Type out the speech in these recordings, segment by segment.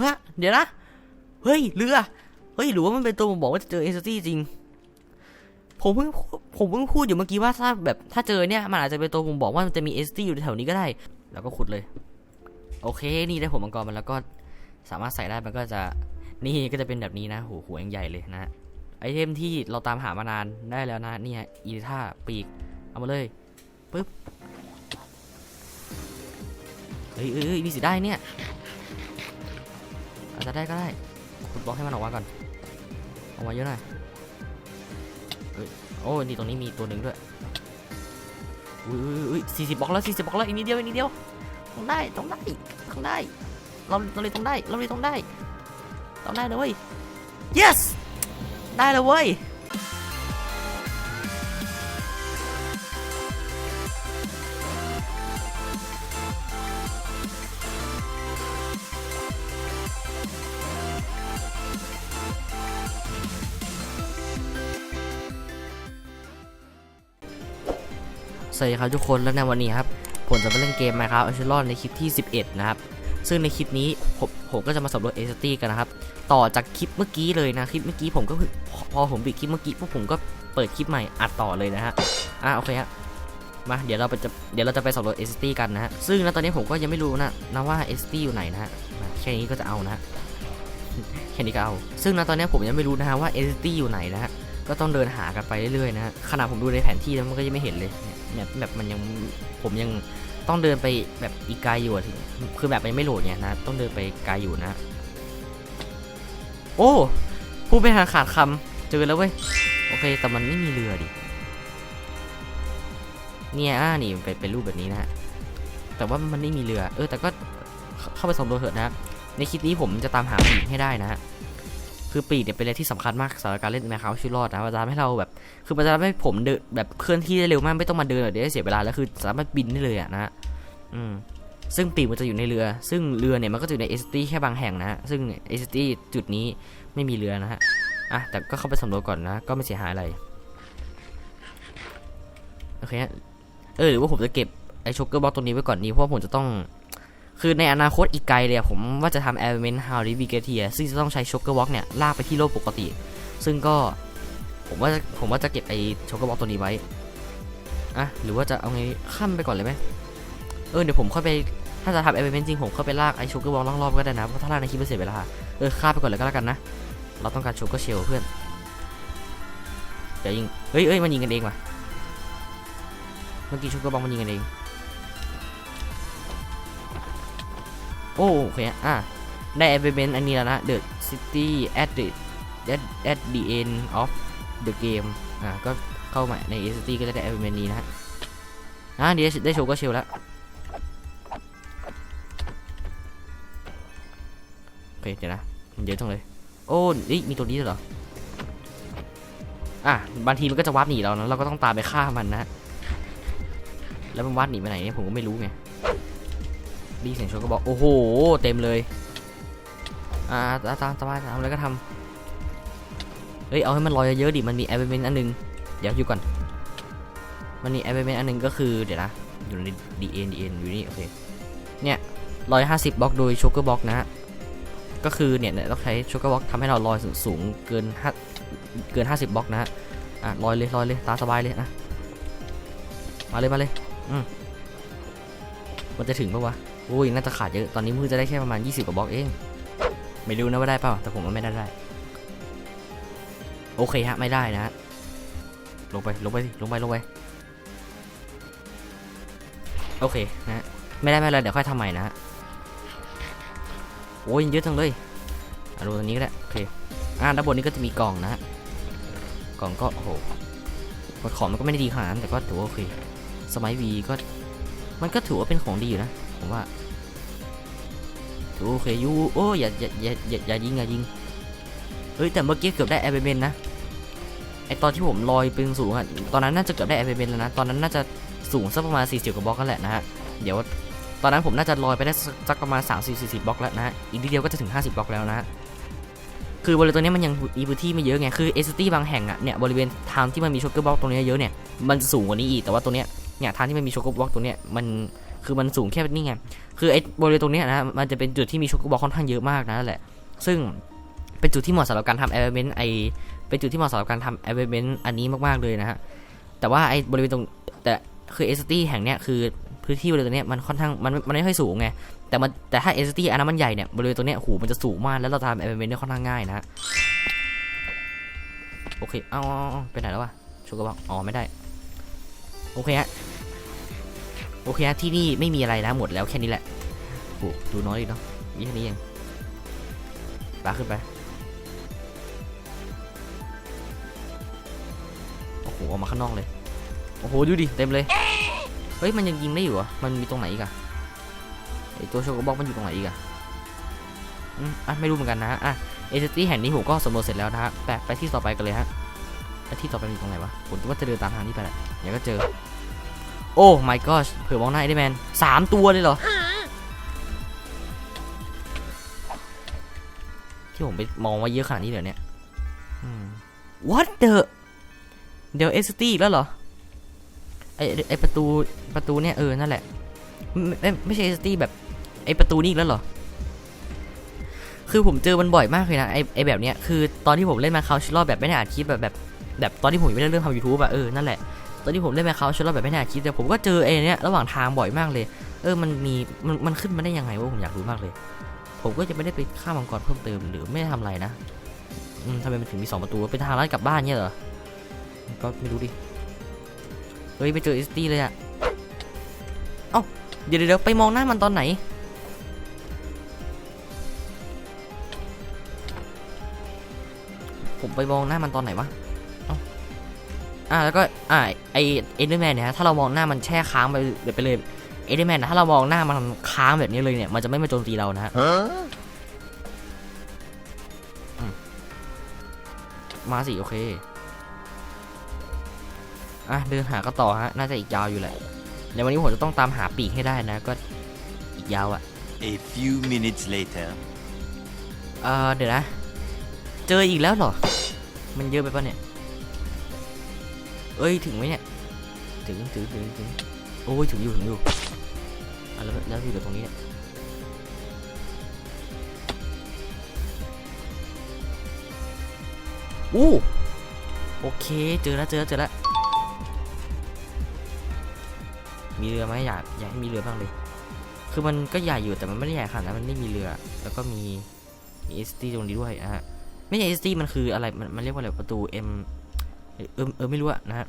ฮะเดี๋ยวนะ เฮ้ยเรือ เฮ้ยหรือว่ามันเป็นตัวบอกว่าจะเจอเอสตี้จริง ผมเพิ่งผมเพิ่งพูดอยู่เมื่อกี้ว่าถ้าแบบถ้าเจอเนี่ยมันอาจจะเป็นตัวผมบอกว่ามันจะมีเอสตี้อยู่แถวนี้ก็ได้ แล้วก็ขุดเลย โอเค นี่ได้ผมมังกรมันแล้วก็สามารถใส่ได้มันก็จะนี่ก็จะเป็นแบบนี้นะโหหัวยังใหญ่เลยนะไอเทมที่เราตามหามานานได้แล้วนะเนี่ยอีท่าปีกเอามาเลยปึ๊บเฮ้ยเอ้ยเอ้ยมีสิได้เนี่ย อาจจะได้ก็ได้ขุดบล็อกให้มันออกมาก่อนออกมาเยอะหน่อยเฮ้ยโอ้ยนี่ตรงนี้มีตัวหนึ่งด้วยอุ้ยอุ้ยอุ้ยสี่สิบบล็อกแล้วสี่สิบบล็อกแล้วอีกนิดเดียวอีกนิดเดียวต้องได้ต้องได้ต้องได้เราเราเลยต้องได้เราเลยต้องได้ต้องได้เลย yes ได้แล้วเว้ย วัสดีครับทุกคนแล้วในวันนี้ครับผมจะมาเล่นเกม Minecraft a r c h e r o n ในคลิปที่ 11 นะครับ ซึ่งในคลิปนี้ผมผมก็จะมาสำรวจเอสตี้กันนะครับ ต่อจากคลิปเมื่อกี้เลยนะ คลิปเมื่อกี้ผมก็พอผมปิดคลิปเมื่อกี้พวกผมก็เปิดคลิปใหม่อัดต่อเลยนะฮะ อะโอเคฮะมาเดี๋ยวเราไปจะเดี๋ยวเราจะไปสำรวจเอสตี้กันนะฮะ ซึ่งณตอนนี้ผมก็ยังไม่รู้นะนะว่าเอสตี้อยู่ไหนนะฮะแค่นี้ก็จะเอานะฮะแค่นี้ก็เอา ซึ่งณตอนนี้ผมยังไม่รู้นะฮะว่าเอสตี้อยู่ไหนนะฮะ ก็ต้องเดินหากันไปเรื่อยๆนะขนาดผมดูในแผนที่แล้วมันก็ยังไม่เห็นเลยเนี่ยแบบมันยังผมยังต้องเดินไปแบบอีกไกลอยู่ถึงคือแบบยังไม่โหลดเนี่ยนะ ต้องเดินไปไกลอยู่นะ โอ้พูดไปหาขาดคำเจอแล้วเว้ยโอเค แต่มันไม่มีเรือดิเนี่ยอ่านี่เป็นเป็นรูปแบบนี้นะฮะแต่ว่ามันไม่มีเรือ เออ แต่ก็เข้าไปสำรวจเถอะนะในคลิปนี้ผมจะตามหาปีกให้ได้นะฮะ คือปีกเนี่ยเป็นอะไรที่สำคัญมากสำหรับการเล่นแมคคาชีวิตรอดนะมันจะทำให้เราแบบ คือมันจะทำให้ผมเดินแบบเคลื่อนที่ได้เร็วมากไม่ต้องมาเดินแบบเดี๋ยวเสียเวลาแล้วคือสามารถบินได้เลยอะนะอืมซึ่งปีกมันจะอยู่ในเรือ ซึ่งเรือเนี่ยมันก็อยู่ในเอสตีแค่บางแห่งนะ ซึ่งเอสตีจุดนี้ไม่มีเรือนะฮะอะแต่ก็เข้าไปสำรวจก่อนนะ ก็ไม่เสียหายอะไรโอเคเออหรือว่าผมจะเก็บไอช็อกเกอร์บอลตัวนี้ไว้ก่อนนี้เพราะผมจะต้อง คือในอนาคตอีกไกลเลยอะผมว่าจะทำ Element How r e v i g a t i a ซึ่งจะต้องใช้ช็อกเกอร์บล็อกเนี่ยลากไปที่โลกปกติ ซึ่งก็ผมว่าผมว่าจะเก็บไอช็อกเกอร์บล็อกตัวนี้ไว้อะหรือว่าจะเอาไงข้ามไปก่อนเลยไหมเออเดี๋ยวผมค่อยไปถ้าจะทำ Element จริงผมค่อยไปลากไอช็อกเกอร์บล็อกรอบๆก็ได้นะ เพราะถ้าลากในคลิปมันเสียเวลาเออข้ามไปก่อนเลยก็แล้วกันนะ เราต้องการช็อกเกอร์เชลเพื่อนเดี๋ยวยิง เฮ้ยเฮ้ยมันยิงกันเองว่ะเมื่อกี้ช็อกเกอร์บล็อกมันยิงกันเอง โอ้โอเคอะได้เอเวอร์เมนอันนี้แล้วนะ The City at the at at the end of the game อะก็เข้ามาใน City ก็จะได้เอเวอร์เมนนี้นะฮะอะเดี๋ยวได้โชว์ก็เชลแล้วโอเคเดี๋ยวนะมันเยอะจังเลย โอ้นี่มีตัวนี้ด้วยเหรออะบางทีมันก็จะวาร์ปหนีเรานะเราก็ต้องตามไปฆ่ามันนะแล้วมันวาร์ปหนีไปไหนเนี่ยผมก็ไม่รู้ไง ดีเสียงชนก็บอกโอ้โห เต็มเลย อ่าตามตามตามทำอะไรก็ทำเฮ้ยเอาให้มันลอยเยอะดิมันมีแอร์เมนอันหนึง เดี๋ยวอยู่ก่อน มันมีแอร์เมนอันหนึงก็คือเดี๋ยวนะอยู่ใน DN DN อยู่นี่โอเคเนี่ยร้อยห้าสิบบล็อกโดยโชกเกอร์บล็อกนะฮะก็คือเนี่ยเนี่ยต้องใช้โชกเกอร์บล็อกทำให้เราลอยสูงเกินห้าเกินห้าสิบบล็อกนะฮะอะลอยเลยลอยเลยตาสบายเลยนะมาเลยมาเลยอืมมันจะถึงปะวะ อุ้ยน่าจะขาดเยอะตอนนี้มือจะได้แค่ประมาณ 20 กว่าบล็อกเอง ไม่รู้นะว่าได้เปล่าแต่ผมว่าไม่ได้ได้โอเคฮะไม่ได้นะ ลงไปลงไปสิลงไปลงไปโอเคนะฮะไม่ได้ไม่เป็นไรเดี๋ยวค่อยทำใหม่นะฮะโอ้ยเยอะจังเลยอะดูตรงนี้ก็ได้โอเคอ่าด้านบนนี้ก็จะมีกล่องนะฮะกล่องก็โอ้โหของมันก็ไม่ได้ดีขนาดนั้นแต่ก็ถือว่าโอเคสมัยวีก็มันก็ถือว่าเป็นของดีอยู่นะผมว่า โอเคยูโอ้อย่าอย่าอย่าอย่าอย่ายิงอย่ายิงเฮ้ยแต่เมื่อกี้เกือบได้แอร์เบนนะไอตอนที่ผมลอยเป็นสูงอะตอนนั้นน่าจะเกือบได้แอร์เบนแล้วนะตอนนั้นน่าจะสูงสักประมาณ 40กว่าบล็อกกันแหละนะฮะเดี๋ยวตอนนั้นผมน่าจะลอยไปได้สักประมาณ30 40บล็อกแล้วนะฮะอีกนิดเดียวก็จะถึง 50บล็อกแล้วนะฮะคือบริเวณตัวนี้มันยังมีพื้นที่ไม่เยอะไงคือเอสตี้บางแห่งอะเนี่ยบริเวณทางที่มันมีช็อกเกอร์บล็อกตรงนี้เยอะเนี่ยมันจะสูงกว่านี้อีกแต่ว่าตัวเนี้ยเนี่ยทางที่มันมีช็อกโกบล็อกตัวเนี้ยมัน คือมันสูงแค่นี่ไง คือไอ้บริเวณตรงนี้นะ มันจะเป็นจุดที่มีช็อกโกบอลค่อนข้างเยอะมากนะแหละ ซึ่งเป็นจุดที่เหมาะสำหรับการทำแอร์เมนไอเป็นจุดที่เหมาะสำหรับการทำแอร์เมนอันนี้มากๆเลยนะฮะ แต่ว่าไอ้บริเวณตรงแต่คือเอสตี้แห่งเนี้ยคือพื้นที่บริเวณตรงนี้มันค่อนข้างมันมันไม่ค่อยสูงไง แต่มันแต่ถ้าเอสตี้อันนั้นมันใหญ่เนี่ยบริเวณตรงนี้หูมันจะสูงมากแล้วเราทำแอร์เมนได้ค่อนข้างง่ายนะโอเค เอาเอาเอาไปไหนแล้ววะช็อกโกบอลอ๋อไม่ได้ โอเคฮะ โอเคฮะที่นี่ไม่มีอะไรนะหมดแล้วแค่นี้แหละโอ้ดูน้อยดีเนาะมีแค่นี้เองปลาขึ้นไปโอ้โหออกมาข้างนอกเลยโอ้โหดูดิเต็มเลยเฮ้ยมันยังยิงได้อยู่เหรอมันมีตรงไหนอีกอะไอตัวโชกบ็อกมันอยู่ตรงไหนอีกอะอืมอะไม่รู้เหมือนกันนะอะเอเจตี้แห่งนี้ผมก็สำรวจเสร็จแล้วนะฮะไปไปที่ต่อไปกันเลยฮะไปที่ต่อไปอยู่ตรงไหนวะผมว่าจะเดินตามทางนี้ไปแหละเดี๋ยวก็เจอ โอ้ my gosh เผื่อมองหน้าไอเดแมนสามตัวเลยเหรอ ที่ผมไปมองว่าเยอะขนาดนี้เดี๋ยวนี้ what the เดี๋ยวเอสตี้แล้วเหรอ ไอไอประตูประตูเนี่ยเออ นั่นแหละ ไม่ไม่ใช่เอสตี้แบบ ไอประตูนี่แล้วเหรอ คือผมเจอมันบ่อยมากเลยนะไอไอแบบเนี้ยคือตอนที่ผมเล่นมาเขาชิลอบแบบไม่ได้อ่านคลิปแบบแบบแบบตอนที่ผมไม่ได้เริ่มทำยูทูบอะเออ นั่นแหละ ตอนที่ผมเล่นแมคเคาท์ชลแบบไม่น่าคิดแต่ผมก็เจอไอ้เนี้ยระหว่างทางบ่อยมากเลย เออมันมีมันมันขึ้นมาได้ยังไงวะผมอยากรู้มากเลย ผมก็จะไม่ได้ไปฆ่ามังกรเพิ่มเติมหรือไม่ได้ทำอะไรนะอืมทำไมมันถึงมีสองประตูเป็นทางลัดกลับบ้านเนี่ยเหรอก็ไม่รู้ดิเฮ้ยไปเจอเอสตี้เลยอะเอ้าเดี๋ยวเดี๋ยวไปมองหน้ามันตอนไหนผมไปมองหน้ามันตอนไหนวะ อ่าแล้วก็อ่าไอเอเดอร์แมนเนี่ยฮะถ้าเรามองหน้ามันแช่ค้างไปไปเลยเอเดอร์แมนนะถ้าเรามองหน้ามันค้างแบบนี้เลยเนี่ยมันจะไม่มาโจมตีเรานะฮะอืมมาสิโอเคอะเดินหาก็ต่อฮะน่าจะอีกยาวอยู่แหละในวันนี้ผมจะต้องตามหาปีกให้ได้นะก็อีกยาวอะ A few minutes later. เออเดี๋ยวนะ เจออีกแล้วเหรอ มันเยอะไปปะเนี่ย เอ้ยถึงไหมเนี่ยถึงถึงถึงถึงโอ้ยถึงอยู่ถึงอยู่อะแล้วแล้วอยู่ตรงนี้เนี่ยอู้โอเคเจอแล้วเจอแล้วเจอแล้วมีเรือไหมอยากอยากให้มีเรือบ้างเลย คือมันก็ใหญ่อยู่แต่มันไม่ได้ใหญ่ขนาดนั้นมันไม่มีเรือ แล้วก็มีมี ST ตรงนี้ด้วยนะฮะไม่ใช่ ST มันคืออะไรมันมันเรียกว่าอะไรประตู M เออ เออเออไม่รู้อะนะฮะ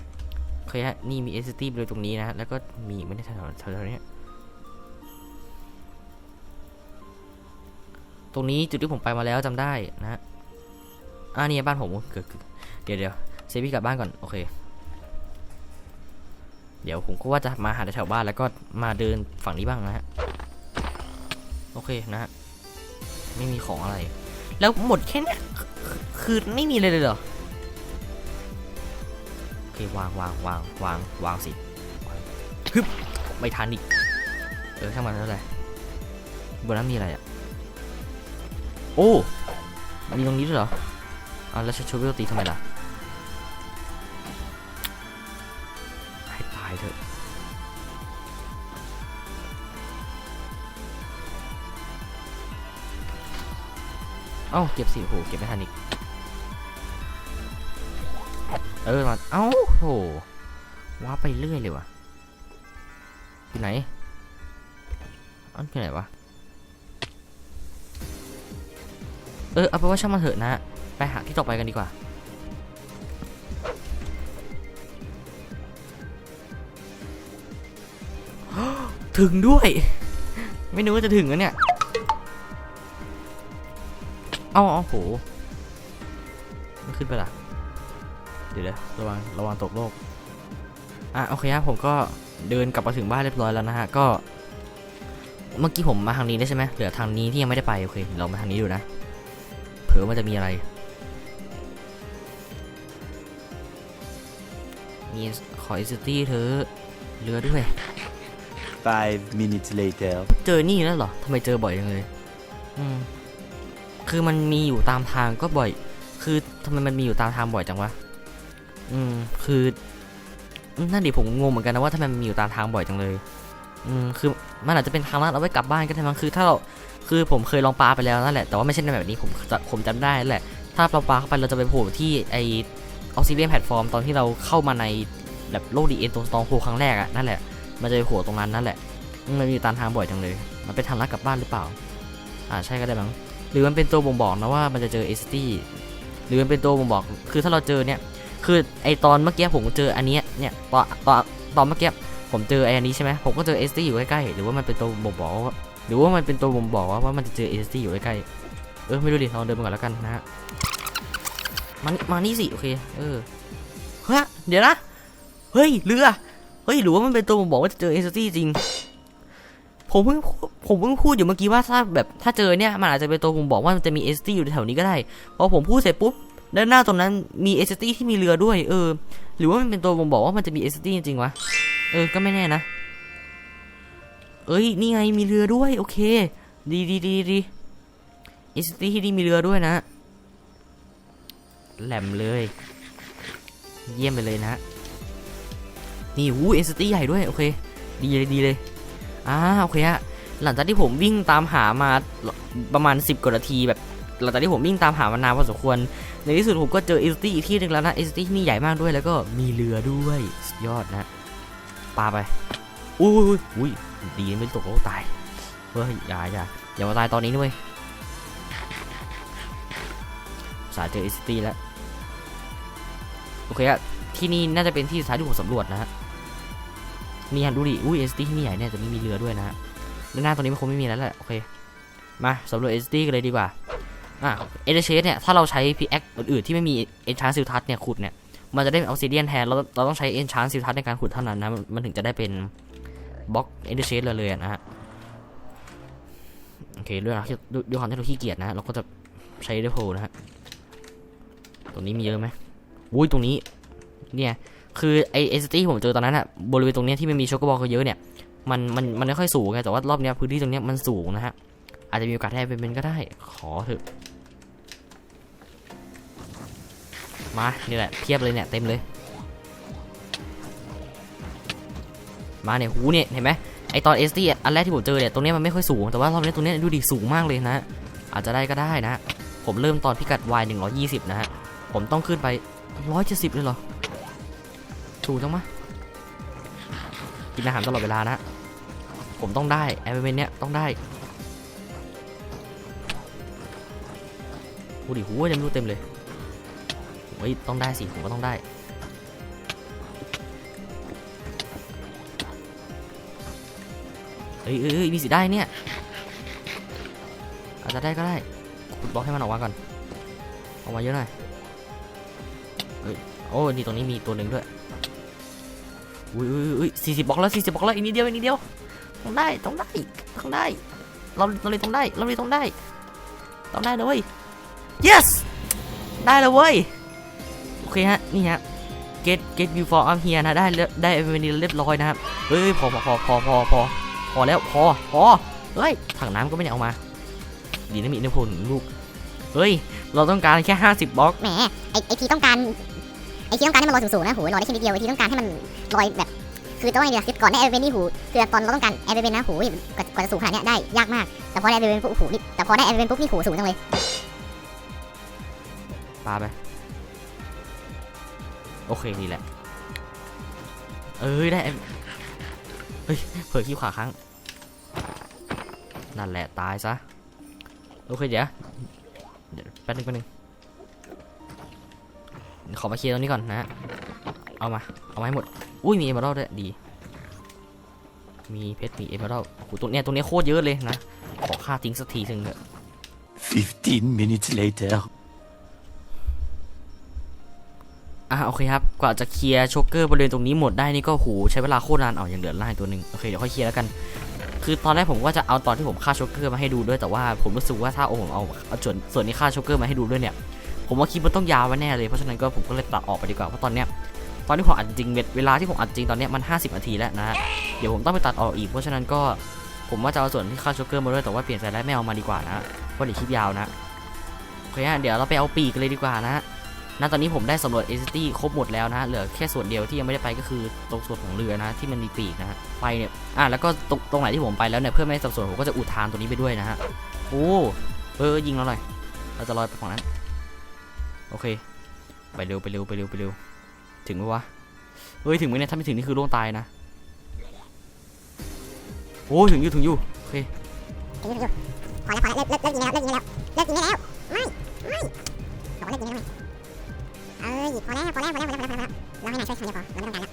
เคยฮะนี่มี ST บริเวณตรงนี้นะฮะแล้วก็มีไม่ได้แถวๆแถวนี้ตรงนี้จุดที่ผมไปมาแล้วจำได้นะฮะอ่านี่บ้านผมเกิดเดี๋ยวเดี๋ยวเซฟี่กลับบ้านก่อนโอเคเดี๋ยวผมก็ว่าจะมาหาแถวบ้านแล้วก็มาเดินฝั่งนี้บ้างนะฮะโอเคนะฮะไม่มีของอะไร แล้วหมดแค่นี้คือไม่มีเลยเลยเหรอ เควางวางวางวางวางสิวางฮึบไม่ทันอีก เออช่างมันแล้วแหละบนนั้นมีอะไรอะ โอ้ มีตรงนี้ด้วยเหรออ่าแล้วชูวิลตีทำไมล่ะ ให้ตายเถอะเอ้าเก็บสิโอ้โหเก็บไม่ทันอีก เออมาเอ้าโหว้าไปเรื่อยเลยว่ะอยู่ไหนอันอยู่ไหนวะเออเอาไปนว่าช่างมันเถอะนะไปหาที่ต่อไปกันดีกว่าถึงด้วย ไม่นึกว่าจะถึงแล้วเนี่ย เอาเอาโหมันขึ้นไปละ เดี๋ยวเดี๋ยวระวังระวังตกโลกอะโอเคครับผมก็เดินกลับมาถึงบ้านเรียบร้อยแล้วนะฮะก็ เมื่อกี้ผมมาทางนี้ได้ใช่ไหมเหลือทางนี้ที่ยังไม่ได้ไปโอเคเรามาทางนี้ดูนะเผื่อมันจะมีอะไรมีขออิสตี้เธอเรือด้วย Five minutes later. เจอนี่แล้วเหรอทำไมเจอบ่อยจังเลย อืม คือมันมีอยู่ตามทางก็บ่อย คือทำไมมันมีอยู่ตามทางบ่อยจังวะ อืม คือนั่นดิผมงงเหมือนกันนะว่าทำไมมันมีอยู่ตามทางบ่อยจังเลย อืม คือมันอาจจะเป็นทางลัดเอาไว้กลับบ้านก็ได้มั้งคือถ้าเราคือผมเคยลองปลาไปแล้วนั่นแหละ แต่ว่าไม่ใช่ในแบบนี้ผมจะผมจำได้นั่นแหละ ถ้าเราปลาเข้าไปเราจะไปโผล่ที่ไอออกซิเดียนแพลตฟอร์มตอนที่เราเข้ามาในแบบโลกดีเอ็นตรงตองโฮครั้งแรกอะนั่นแหละ มันจะไปโผล่ตรงนั้นนั่นแหละมมันมีตามทางบ่อยจังเลย มันเป็นทางลัดกลับบ้านหรือเปล่า อ่าใช่ก็ได้มั้ง หรือมันเป็นตัวบ่งบอกนะว่ามันจะเจอเอสตี้ หรือมันเป็นตัวบ่งบอก คือถ้าเราเจอเนี่ย คือไอตอนเมื่อกี้ผมเจออันนี้เนี่ยตอนตอนตอนเมื่อกี้ผมเจอไออันนี้ใช่ไหมผมก็เจอเอสตี้อยู่ใกล้ๆหรือว่ามันเป็นตัวบ่งบอกว่าหรือว่ามันเป็นตัวบ่งบอกว่าว่ามันจะเจอเอสตี้อยู่ใกล้ๆเออไม่รู้ดิลองเดินไปก่อนแล้วกันนะฮะมานี่มานี่สิโอเคเออเฮ้ยเดี๋ยวนะเฮ้ยเรือเฮ้ยหรือว่ามันเป็นตัวบ่งบอกว่าจะเจอเอสตี้จริงผมเพิ่งผมเพิ่งพูดอยู่เมื่อกี้ว่าถ้าแบบถ้าเจอเนี่ยมันอาจจะเป็นตัวบ่งบอกว่ามันจะมีเอสตี้อยู่แถวนี้ก็ได้พอผมพูดเสร็จปุ๊บ ด้านหน้าตรงนั้นมีเอสตี้ที่มีเรือด้วยเออ หรือว่ามันเป็นตัวบ่งบอกว่ามันจะมีเอสตี้จริงวะเออก็ไม่แน่นะ เอ้ยนี่ไงมีเรือด้วยโอเค ดีดีดีดีเอสตี้ที่นี่มีเรือด้วยนะแหลมเลย เยี่ยมไปเลยนะ นี่วูเอสตี้ใหญ่ด้วย โอเค ดีเลยดีเลยอ่าโอเคฮะหลังจากที่ผมวิ่งตามหามาประมาณ 10กว่านาทีแบบ หลังจากที่ผมวิ่งตามหามานานพอสมควร ในที่สุดผมก็เจอเอสตี้อีกที่หนึ่งแล้วนะเอสตี้ที่นี่ใหญ่มากด้วยแล้วก็มีเรือด้วยสุดยอดนะปาไปอุ้ยอุ้ยอุ้ยดีไม่ตกโอ้ตายเฮ้ยอย่าอย่าอย่ามาตายตอนนี้ด้วยสายเจอเอสตี้แล้วโอเคอะที่นี่น่าจะเป็นที่สุดท้ายที่ผมสำรวจนะฮะนี่ฮะดูดิอุ้ยเอสตี้ที่นี่ใหญ่เนี่ยแต่ไม่มีเรือด้วยนะฮะด้านหน้าตรงนี้มันคงไม่มีแล้วแหละโอเคมาสำรวจเอสตี้กันเลยดีกว่า อะเอเดเชสเนี่ยถ้าเราใช้พีแอคอื่นๆที่ไม่มีเอนชานซิลทัสเนี่ยขุดเนี่ยมันจะได้เป็นออ s ซิเดียนแทนเราเราต้องใช้เอนชานซิลทัสในการขุดเท่านั้นนะมันถึงจะได้เป็นบล็อกเอเดเชสเลยเลยนะฮะโอเคด้วยนะด้วยด้วยความที่เราขี้เกียจนะเราก็จะใช้เดโพนะฮะตรงนี้มีเยอะไหมอุ้ยตรงนี้เนี่ยคือไอเอสตี้ผมเจอตอนนั้นอะบริเวณตรงเนี้ยที่มันมีช็อกโกบอลเยอะเนี่ยมันมันมันไม่ค่อยสูงไงแต่ว่ารอบเนี้ยพื้นที่ตรงเนี้ยมันสูงนะฮะอาจจะมีโอกาสได้เป็นเป็นก็ได้ขอเถอะ มา นี่แหละ เพียบเลยเนี่ย เต็มเลย มาเนี่ย หูเนี่ย เห็นไหมไอตอนเอสตี้อันแรกที่ผมเจอเนี่ย ตรงเนี้ยมันไม่ค่อยสูง แต่ว่ารอบนี้ตรงเนี้ยดูดิสูงมากเลยนะ อาจจะได้ก็ได้นะ ผมเริ่มตอนพิกัด y 120 นะฮะ ผมต้องขึ้นไป 170 เลยเหรอสูงจังมะกินอาหารตลอดเวลานะ ผมต้องได้แอร์เมนเนี้ยต้องได้ดูดิหูเต็มรูเต็มเลย เฮ้ยต้องได้สิผมก็ต้องได้เฮ้ยเอ้ยเอ้ยมีสิได้เนี่ย อาจจะได้ก็ได้ขุดบล็อกให้มันออกมาก่อนออกมาเยอะหน่อยเฮ้ยโอ้นี่ตรงนี้มีตัวหนึ่งด้วยอุ้ยอุ้ยอุ้ยสี่สิบบล็อกแล้วสี่สิบบล็อกแล้วอีกนิดเดียวอีกนิดเดียวต้องได้ต้องได้ต้องได้เราเราเลยต้องได้เราเลยต้องได้ต้องได้เลย yes ได้แล้วเว้ย เคฮะ นี่ฮะ get get you for up here นะ ได้ได้เอเวนิเรียบร้อยนะครับ เฮ้ยพอพอพอพอพอพอพอแล้วพอพอเฮ้ย ถังน้ำก็ไม่ได้เอามา ดีนะมีอินทพลลูก เฮ้ย เราต้องการแค่ 50 บล็อก แหม ไอไอทีต้องการไอทีต้องการให้มันลอยสูงๆนะโหลอยได้แค่นิดเดียวไอทีต้องการให้มันลอยแบบ คือต้องไงเดียวคือก่อนได้แอเวนนี่หูคือตอนเราต้องการแอเวนนะหูกว่ากว่าจะสูงขนาดนี้ได้ยากมาก แต่พอได้แอเวนปุ๊บหูนี่แต่พอได้แอเวนปุ๊บนี่หูสูงจังเลยปาไป โอเคนี่แหละ เอ้ยได้ เฮ้ยเผื่อขี้ขวาครั้ง นั่นแหละตายซะ โอเคเดี๋ยวเดี๋ยวแป๊บนึงแป๊บนึง ขอมาเคลียร์ตรงนี้ก่อนนะฮะเอามา เอามาให้หมด อุ้ยมีเอเมอรัลด้วยดี มีเพชรมีเอเมอรัลโอ้โหตัวเนี้ยตัวเนี้ยโคตรเยอะเลยนะ ขอค่าทิ้งสักทีหนึ่งเถอะ15 minutes later. อะโอเคครับ กว่าจะเคลียร์โชกเกอร์บริเวณตรงนี้หมดได้นี่ก็โหใช้เวลาโคตรนานเอาอย่างเหลือล่างตัวหนึ่งโอเคเดี๋ยวค่อยเคลียร์แล้วกัน คือตอนแรกผมก็จะเอาตอนที่ผมฆ่าโชกเกอร์มาให้ดูด้วยแต่ว่าผมรู้สึกว่าถ้าโอ้ผมเอาเอาส่วนส่วนนี้ฆ่าโชกเกอร์มาให้ดูด้วยเนี่ยผมว่าคลิปมันต้องยาวแน่เลยเพราะฉะนั้นก็ผมก็เลยตัดออกไปดีกว่าเพราะตอนเนี้ยตอนที่ผมอัดจริงเวลาที่ผมอัดจริงตอนเนี้ยมัน 50 นาทีแล้วนะฮะ เดี๋ยวผมต้องไปตัดออกอีก เพราะฉะนั้นก็ผมว่าจะเอาส่วนที่ฆ่าโชกเกอร์มาด้วยแต่ว่าเปลี่ยนใจแล้วไม่เอามาดีกว่านะเพราะเดี๋ยวคลิปยาวนะโอเคฮะเดี๋ยวเราไปเอาปีกกันเลยดีกว่านะฮะ ณตอนนี้ผมได้สำรวจเอซิตี้ครบหมดแล้วนะฮะเหลือแค่ส่วนเดียวที่ยังไม่ได้ไปก็คือตรงส่วนของเรือนะที่มันมีปีกนะฮะไปเนี่ยอะแล้วก็ตรงตรงไหนที่ผมไปแล้วเนี่ยเพื่อไม่ให้สับสนผมก็จะอุทานตัวนี้ไปด้วยนะฮะโอ้เออยิงเราหน่อยเราจะลอยไปฝั่งนั้นโอเค ไปเร็วไปเร็วไปเร็วไปเร็วถึงไหมวะเฮ้ยถึงไหมเนี่ยถ้าไม่ถึงนี่คือล่วงตายนะโอ้ถึงอยู่ถึงอยู่โอเคถึงอยู่ถึงอยู่พอแล้วพอแล้วเลิกเลิกเลิกยิงแล้วเลิกยิงแล้วเลิกยิงแล้วไม่ไม่บอกว่าเลิกยิงแล้วไง เอ้ยพอแล้วพอแล้วพอแล้วพอแล้วพอแล้วพอแล้วเราให้นายช่วยทำเดียวพอเราไม่ต้องการ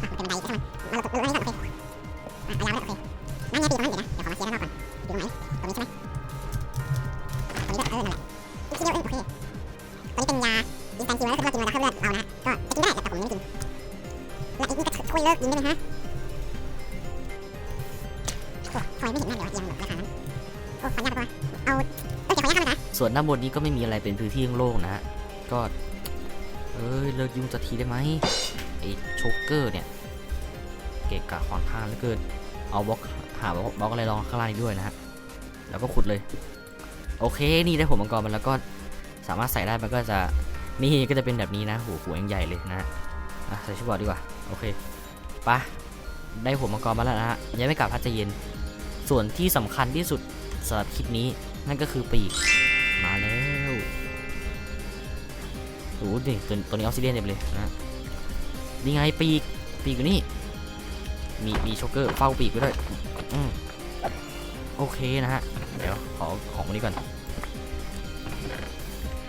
แล้วเป็นไดใช่ไหมมาเราเราให้ก่อนโอเคอะยาวเลยโอเคนั่นไงปีกมันเดี๋ยวนะเดี๋ยวขอมาเคลียร์ด้านนอกก่อนปีตรงไหนตรงนี้ใช่ไหมตรงนี้ด้วยเออนั่นแหละอีกทีเดียวเองโอเคตอนนี้เป็นยาอินสแตนคิวแล้วถ้าเรากินมันจะเข้าเลือดเรานะก็จะกินได้แต่ผมไม่กินและอีกนี่ก็ช่วยเลิกยิงได้ไหมฮะโอ้ทำไมไม่เห็นแม่เดี๋ยวเอียงหรอกราคานั้นโอ้ขออนุญาตัวเอาเอ้ยเดี๋ยวขออนุญาตนะส่วนด้านบนนี้ก็ไม่มีอะไรเป็นพื้นที่โล่งๆนะฮะ ก็เอ้ยเลิกยุ่งสักทีได้ไหมไอ้โชกเกอร์เนี่ย เกะกะขวางทางเหลือเกินเอาบล็อกหาบล็อกบล็อกอะไรรองข้างล่างด้วยนะฮะแล้วก็ขุดเลย โอเคนี่ได้หัวมังกรมันแล้วก็สามารถใส่ได้มันก็จะนี่ก็จะเป็นแบบนี้นะหัวหัวยังใหญ่เลยนะฮะใส่ชุดบอดดีกว่าโอเคปะได้หัวมังกรมาแล้วนะฮะยังไม่กลับพัดใจะเย็น ส่วนที่สำคัญที่สุดสำหรับคลิปนี้นั่นก็คือปีก โอ้โหนี่ตัวตัวนี้ออกซิเดียนเต็มเลยนะนี่ไงปีกปีกอยู่นี่มีมีช็อกเกอร์เฝ้าปีกไว้ด้วยอืมโอเคนะฮะ เดี๋ยวขอของวันนี้ก่อน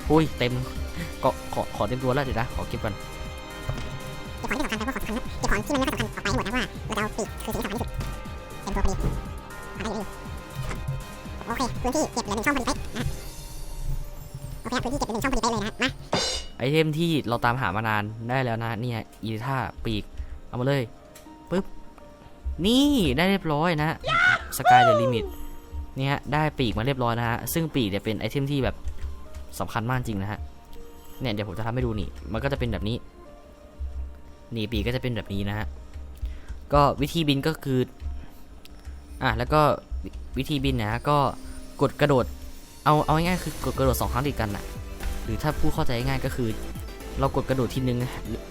อุ้ยเต็มก็ขอขอเต็มตัวแล้วเดี๋ยวนะขอเก็บก่อนเก็บของที่สำคัญไปเพราของสำคัญนะเก็บของที่มันไม่ค่อยสำคัญออกไปให้หมดนะว่าเราปีกคือสิ่งที่สำคัญที่สุดเต็มตัวพอดีเอาได้อยู่โอเคพื้นที่เก็บเหลือหนึ่งช่องพอดีเป๊ะนะโอเคพื้นที่เก็บเหลือหนึ่งช่องพอดีเป๊ะเลยนะมา ไอเทมที่เราตามหามานานได้แล้วนะเนี่ยอีท่าปีก เอามาเลยปึ๊บ นี่ได้เรียบร้อยนะสกายเดลิมิตนี่ฮะได้ปีกมาเรียบร้อยนะฮะ ซึ่งปีกเนี่ยเป็นไอเทมที่แบบสำคัญมากจริงนะฮะ เนี่ยเดี๋ยวผมจะทำให้ดูนี่ มันก็จะเป็นแบบนี้ นี่ปีกก็จะเป็นแบบนี้นะฮะ ก็วิธีบินก็คือ อะแล้วก็วิธีบินนะฮะก็กดกระโดด เอาเอาง่ายๆคือกดกระโดดสองครั้งติดกันน่ะ หรือถ้าผู้เข้าใจง่ายก็คือ เรากดกระโดดทีนึง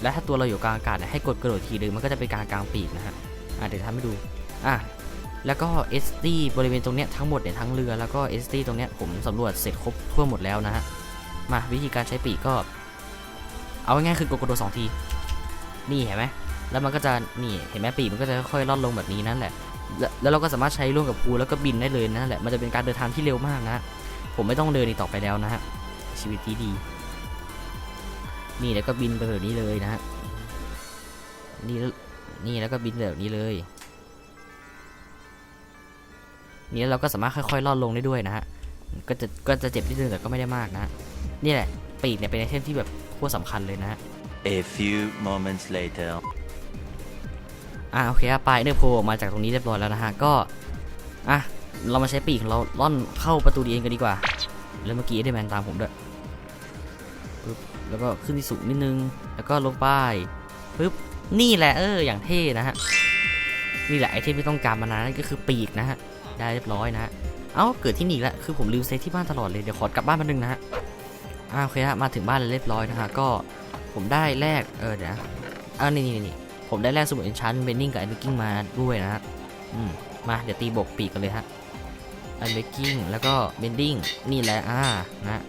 และถ้าตัวเราอยู่กลางอากาศให้กดกระโดดทีนึงมันก็จะเป็นการกลางปีกนะฮะอะเดี๋ยวทำให้ดูอะแล้วก็ SD บริเวณตรงเนี้ยทั้งหมดเนี่ยทั้งเรือแล้วก็ SD ตรงเนี้ยผมสำรวจเสร็จครบทั่วหมดแล้วนะฮะมาวิธีการใช้ปีกก็ เอาง่ายๆคือกดกระโดดสองที นี่เห็นไหมแล้วมันก็จะนี่เห็นไหมปีกมันก็จะค่อยๆล่อนลงแบบนี้นั่นแหละ แล้วเราก็สามารถใช้ร่วมกับครูแล้วก็บินได้เลยนั่นแหละมันจะเป็นการเดินทางที่เร็วมากนะฮะผมไม่ต้องเดินอีกต่อไปแล้วนะฮะ ชีวิตที่ดี นี่แล้วก็บินไปแบบนี้เลยนะฮะนี่แล้วนี่แล้วก็บินแบบนี้เลย นี่แล้วเราก็สามารถค่อยๆล่อนลงได้ด้วยนะฮะก็จะก็จะเจ็บนิดนึงแต่ก็ไม่ได้มากนะนี่แหละปีกเนี่ยเป็นไอเทมที่แบบโคตรสำคัญเลยนะฮะ A few moments later. อ่าโอเคอะปลายเนื้อโผล่ออกมาจากตรงนี้เรียบร้อยแล้วนะฮะก็อะเรามาใช้ปีกของเราล่อนเข้าประตูดีเอ็นกันดีกว่า แล้วเมื่อกี้ได้แมนตามผมด้วยปึ๊บแล้วก็ขึ้นที่สูงนิดนึง แล้วก็ลงไปปึ๊บนี่แหละเอออย่างเท่นะฮะนี่แหละไอเทมที่ต้องการมานานนั่นก็คือปีกนะฮะได้เรียบร้อยนะฮะเอ้าเกิดที่นี่แล้วคือผมลืมเซตที่บ้านตลอดเลยเดี๋ยวขอกลับบ้านมานึงนะฮะอ่าโอเคฮะมาถึงบ้านแล้วเรียบร้อยนะฮะก็ผมได้แลกเออเดี๋ยวนะอ่านี่นี่นี่ผมได้แลกสมุดเอนชันเบนนิ่งกับไอเบกกิ้งมาด้วยนะฮะอืมมาเดี๋ยวตีบกปีกกันเลยฮะ เบกกิ้งแล้วก็เบนดิ้งนี่แหละอ่านะ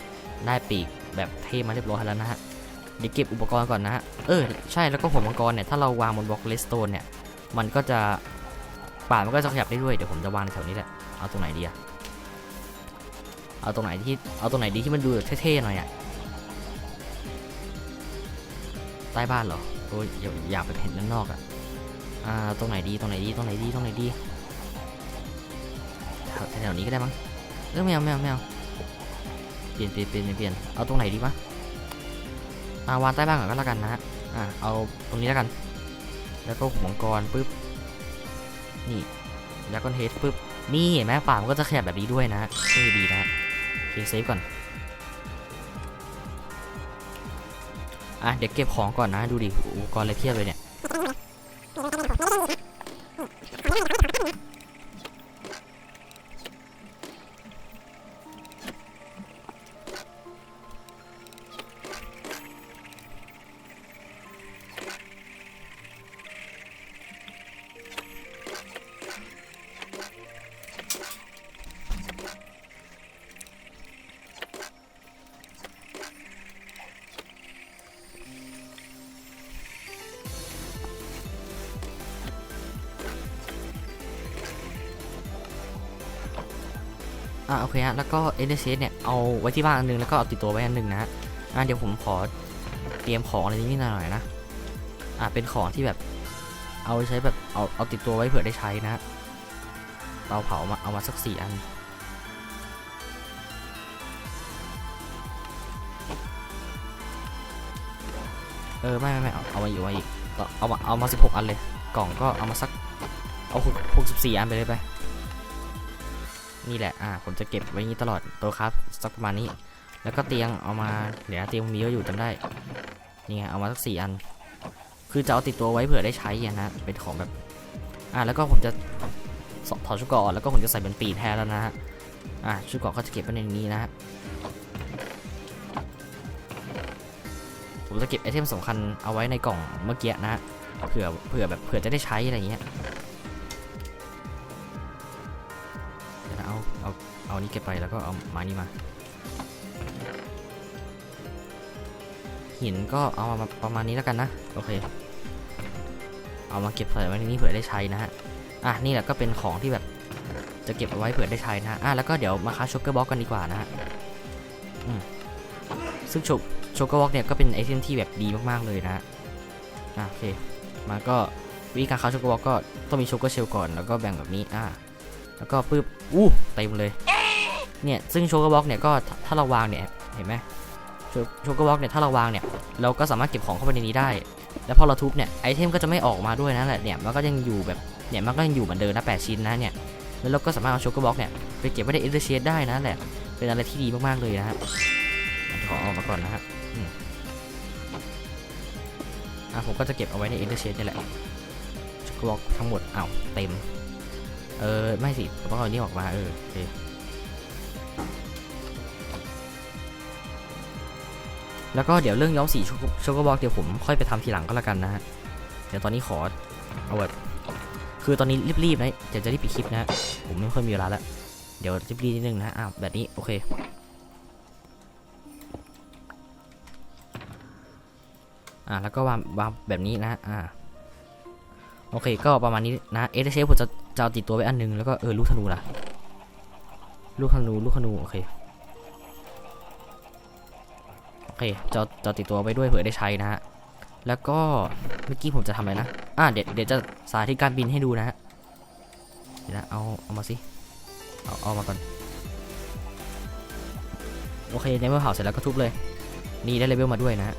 ได้ปีกแบบเท่มาเรียบร้อยแล้วนะฮะเดี๋ยวเก็บอุปกรณ์ก่อนนะฮะเออใช่แล้วก็หัวมังกรเนี่ยถ้าเราวางบนบล็อกเลสโตนเนี่ยมันก็จะป่ามันก็จะขยับได้ด้วยเดี๋ยวผมจะวางแถวนี้แหละเอาตรงไหนดีอะเอาตรงไหนที่เอาตรงไหนดีที่มันดูเท่ๆหน่อยอะใต้บ้านเหรอโอ้ยอย่าอยากไปเห็นด้านนอกอะอ่าตรงไหนดีตรงไหนดีตรงไหนดีตรงไหนดี แถวแถวนี้ก็ได้มั้งเออไม่เอาไม่เอาไม่เอาเปลี่ยนเปลี่ยนเปลี่ยนเปลี่ยนเอาตรงไหนดีวะอ่าวางใต้บ้านก่อนก็แล้วกันนะฮะอ่าเอาตรงนี้แล้วกัน แล้วก็หัวมังกรปุ๊บนี่แล้วก็เทสปุ๊บนี่เห็นไหมป่ามันก็จะขยับแบบนี้ด้วยนะฮะเท่ดีนะฮะโอเคเซฟก่อนอะเดี๋ยวเก็บของก่อนนะดูดิอุปกรณ์อะไรเพียบเลยเนี่ย อ่าโอเคฮะแล้วก็เอเดเซเนี่ยเอาไว้ที่บ้านอันหนึงแล้วก็เอาติดตัวไว้อันหนึงนะฮะอ่าเดี๋ยวผมขอเตรียมของอะไรนิดหน่อยนะอ่าเป็นของที่แบบเอาไว้ใช้แบบเอาเอาติดตัวไว้เผื่อได้ใช้นะเตาเผามาเอามาสักสี่อันเออไม่ไม่ไม่เอาเอามาอยู่มาอีกเอามาเอามาสิบหกอันเลย กล่องก็เอามาสักเอาหกหกสิบสี่อันไปเลยไป นี่แหละ อ่า ผมจะเก็บไว้นี้ตลอดตัวครับสักประมาณนี้ แล้วก็เตียงเอามา เดี๋ยวเตียงมีเยอะอยู่จำได้ นี่ไง เอามาสักสี่อัน คือจะเอาติดตัวไว้เผื่อได้ใช้อะนะ เป็นของแบบ อ่า แล้วก็ผมจะถอดชุดเกราะออกแล้วก็ผมจะใส่เป็นปีแทนแล้วนะฮะ อ่า ชุดเกราะก็จะเก็บไว้ในนี้นะฮะ ผมจะเก็บไอเทมสำคัญเอาไว้ในกล่องเมื่อกี้นะฮะ เผื่อ เผื่อแบบ เผื่อจะได้ใช้อะไรเงี้ย นี่เก็บไปแล้วก็เอาไม้นี่มา หินก็เอามาประมาณนี้แล้วกันนะ โอเค เอามาเก็บใส่ไว้ในนี้เผื่อได้ใช้นะฮะ อะนี่แหละก็เป็นของที่แบบจะเก็บเอาไว้เผื่อได้ใช้นะฮะ อะแล้วก็เดี๋ยวมาค้าช็อกเกอร์บ็อกกันดีกว่านะฮะอืมซึ่งชกช็อกเกอร์บ็อกเนี่ยก็เป็นไอเทมที่แบบดีมากๆเลยนะฮะ อะโอเค มาก็วิธีการค้าช็อกเกอร์บ็อกก็ต้องมีช็อกเกอร์เชลก่อนแล้วก็แบ่งแบบนี้ อะแล้วก็ปึ๊บ อู้ เต็มเลย เนี่ยซึ่งโชกบ็อกเนี่ยก็ถ้าเราวางเนี่ยเห็นไหมโชกบ็อกเนี่ยถ้าเราวางเนี่ยเราก็สามารถเก็บของเข้าไปในนี้ได้ แล้วพอเราทุบเนี่ยไอเทมก็จะไม่ออกมาด้วยนะแหละเนี่ยมันก็ยังอยู่แบบเนี่ยมันก็ยังอยู่เหมือนเดิมนะแปดชิ้นนะเนี่ยแล้วเราก็สามารถเอาโชกบ็อกเนี่ยไปเก็บไว้ในเอเดเชดได้นะแหละเป็นอะไรที่ดีมากๆเลยนะฮะขอเอามาก่อนนะฮะอะผมก็จะเก็บเอาไว้ในเอเดเชดนี่แหละโชกบ็อกทั้งหมดอ้าวเต็มเออไม่สิผมต้องเอาอันนี้ออกมาเออโอเค แล้วก็เดี๋ยวเรื่องย้อมสีโชโกบอกเดี๋ยวผมค่อยไปทำทีหลังก็แล้วกันนะฮะ เดี๋ยวตอนนี้ขอเอาแบบคือตอนนี้รีบๆนะเดี๋ยวจะรีบปิดคลิปนะฮะผมไม่ค่อยมีเวลาแล้วเดี๋ยวรีบๆนิดนึงนะอ้าวแบบนี้โอเคอ่าแล้วก็วางวางแบบนี้นะอ่าโอเคก็ประมาณนี้นะเอเชฟผมจะจะติดตัวไว้อันนึงแล้วก็เออลูกธนูล่ะลูกธนูลูกธนูโอเค เคจะเจะเอาติดตัวไว้ด้วยเผื่อได้ใช้นะฮะ แล้วก็เมื่อกี้ผมจะทำอะไรนะ อ่าเดี๋ยวเดี๋ยวจะสาธิตการบินให้ดูนะฮะ เดี๋ยวนะเอาเอามาสิ เอาเอามาก่อน โอเคในเมื่อเผาเสร็จแล้วก็ทุบเลย นี่ได้เลเวลมาด้วยนะฮะ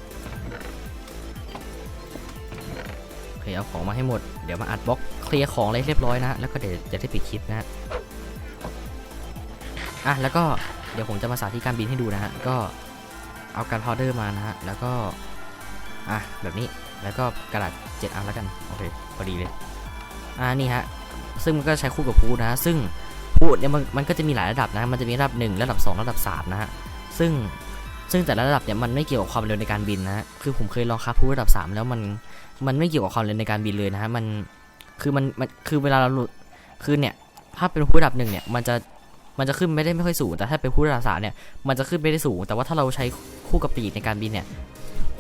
โอเคเอาของมาให้หมด เดี๋ยวมาอัดบล็อกเคลียร์ของอะไรเรียบร้อยนะ แล้วก็เดี๋ยวจะได้ปิดคลิปนะฮะ อะแล้วก็เดี๋ยวผมจะมาสาธิตการบินให้ดูนะฮะ ก็ เอาการพาวเดอร์มานะฮะ แล้วก็ อะ แบบนี้ แล้วก็กระดาษเจ็ดอันแล้วกัน โอเค พอดีเลย อ่า นี่ฮะ ซึ่งมันก็ใช้คู่กับพูดนะฮะซึ่งพูดเนี่ยมันมันก็จะมีหลายระดับนะ มันจะมีระดับ 1 ระดับ 2 ระดับ 3 นะฮะ ซึ่ง ซึ่งแต่ละระดับเนี่ยมันไม่เกี่ยวกับความเร็วในการบินนะฮะคือผมเคยลองคาพูดระดับ 3 แล้วมัน มันไม่เกี่ยวกับความเร็วในการบินเลยนะฮะ มัน คือมัน มัน คือเวลาเราหลุด คือเนี่ย ถ้าเป็นผู้ระดับหนึ่งเนี่ย มันจะ มันจะขึ้นไม่ได้ไม่ค่อยสูง แต่ถ้าเป็นผู้ระดับสามเนี่ยมันจะขึ้นไม่ได้สูง แต่ว่าถ้าเราใช้คู่กับปีกในการบินเนี่ย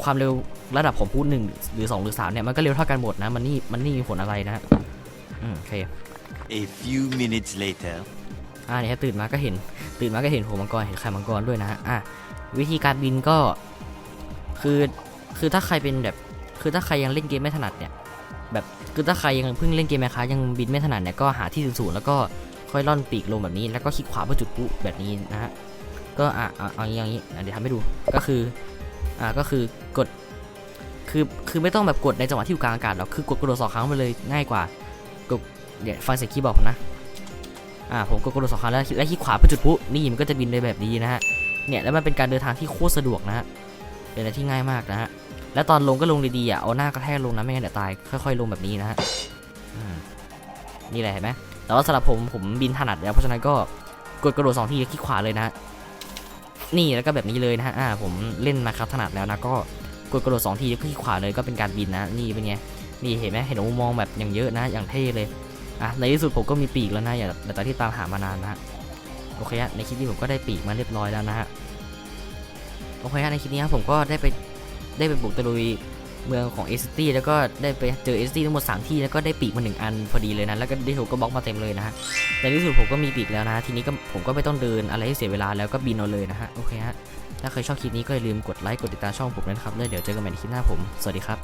ความเร็วระดับของผู้หนึ่งหรือสองหรือสามเนี่ยมันก็เร็วเท่ากันหมดนะมันนี่มันนี่มีผลอะไรนะฮะอืมโอเค A few minutes later. อ่าเนี่ยตื่นมาก็เห็น ตื่นมาก็เห็นหัวมังกรเห็นไข่มังกรด้วยนะฮะอะวิธีการบินก็คือคือถ้าใครเป็นแบบคือถ้าใครยังเล่นเกมไม่ถนัดเนี่ยแบบคือถ้าใครยังเพิ่งเล่นเกมไหมคะยังบินไม่ถนัดเนี่ยก็หาที่สูงๆแล้วก็ ค่อยล่อนปีกลงแบบนี้ แล้วก็คลิกขวาเพื่อจุดปุ๊แบบนี้นะฮะ ก็อะเอาอย่างนี้อย่างนี้เดี๋ยวทำให้ดู ก็คือ อ่า ก็คือกด คือ คือไม่ต้องแบบกดในจังหวะที่อยู่กลางอากาศหรอก คือกดกระโดดสองครั้งไปเลยง่ายกว่า กด เดี๋ยวฟังเสียงคีย์บอร์ดผมนะ อ่า ผมกดกระโดดสองครั้งแล้วแล้วคลิกขวาเพื่อจุดปุ๊นี่มันก็จะบินไปแบบนี้นะฮะ เนี่ย แล้วมันเป็นการเดินทางที่โคตรสะดวกนะฮะ เป็นอะไรที่ง่ายมากนะฮะ แล้วตอนลงก็ลงดีๆอะ เอาหน้ากระแทกลงนะ ไม่งั้นเดี๋ยวตาย ค่อย ๆ ลงแบบนี้นะฮะนี่แหละเห็นไหม แต่ว่าสำหรับผมผมบินถนัดแล้วเพราะฉะนั้นก็กดกระโดดสองทีแล้วคลิกขวาเลยนะนี่แล้วก็แบบนี้เลยนะฮะอ่าผมเล่นมาครับถนัดแล้วนะก็กดกระโดดสองทีแล้วคลิกขวาเลยก็เป็นการบินนะนี่เป็นไงนี่เห็นไหมเห็นมุมมองแบบอย่างเยอะนะอย่างเท่เลยอะในที่สุดผมก็มีปีกแล้วนะอย่าแต่ตอนที่ตามหามานานนะฮะโอเคฮะในคลิปนี้ผมก็ได้ปีกมาเรียบร้อยแล้วนะฮะโอเคฮะในคลิปนี้ผมก็ได้ไปได้ไปบุกตะลุย เมืองของเอสตี้แล้วก็ได้ไปเจอเอสตี้ทั้งหมด3ที่แล้วก็ได้ปีกมาหนึ่งอันพอดีเลยนะแล้วก็ได้ถูกก็บล็อกมาเต็มเลยนะฮะในที่สุดผมก็มีปีกแล้วนะทีนี้ก็ผมก็ไม่ต้องเดินอะไรให้เสียเวลาแล้วก็บินเอาเลยนะฮะโอเคฮะถ้าใครชอบคลิปนี้ก็อย่าลืมกดไลค์กดติดตามช่องผมด้วยนะครับแล้วเดี๋ยวเจอกันใหม่ในคลิปหน้าผมสวัสดีครับ